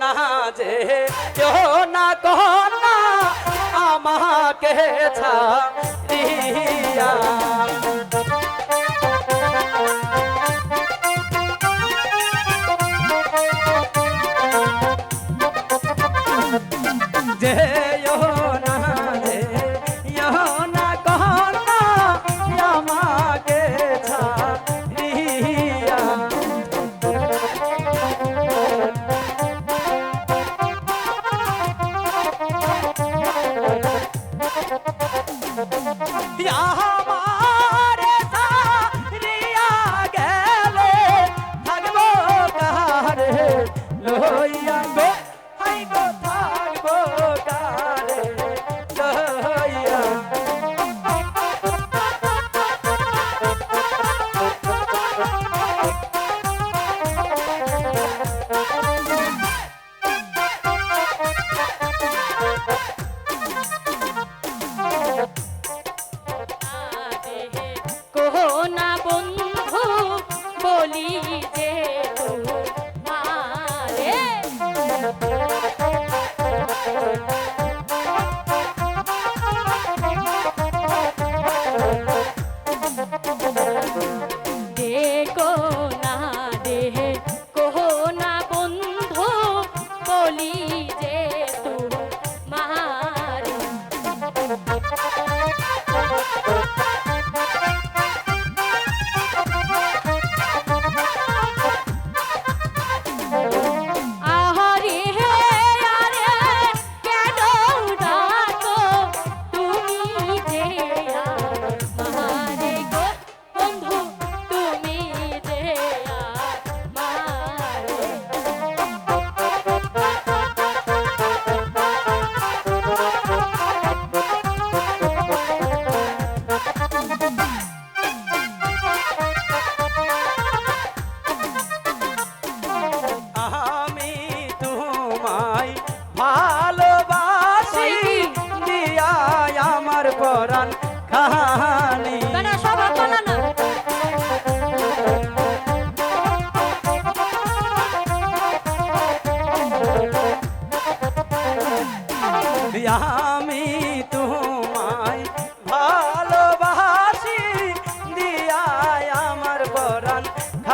না যে না কহ না আমাকে ছাড়িয়া লই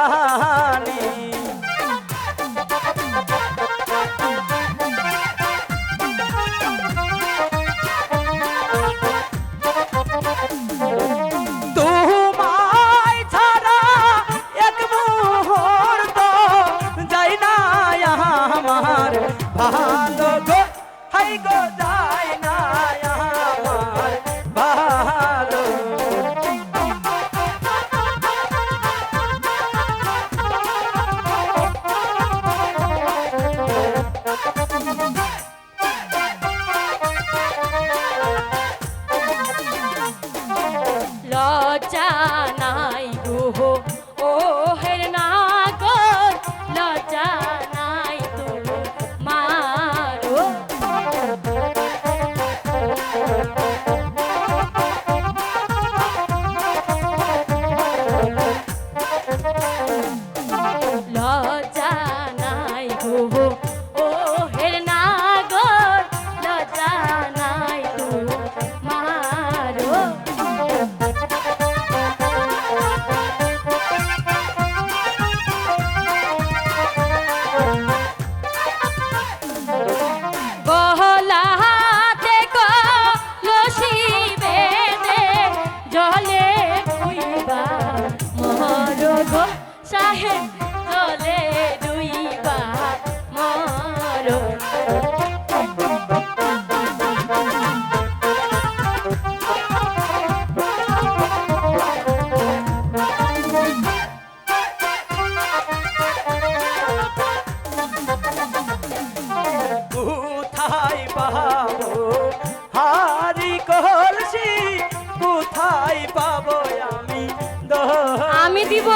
হা সাহেব চলে কোথায় পাবো? হারি কলসি কোথায় পাবো আমি দিব।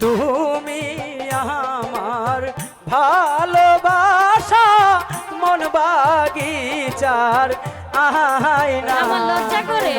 তুমি আমার ভালোবাসা মন বাগিচার আহাই না। করে।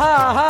ha ha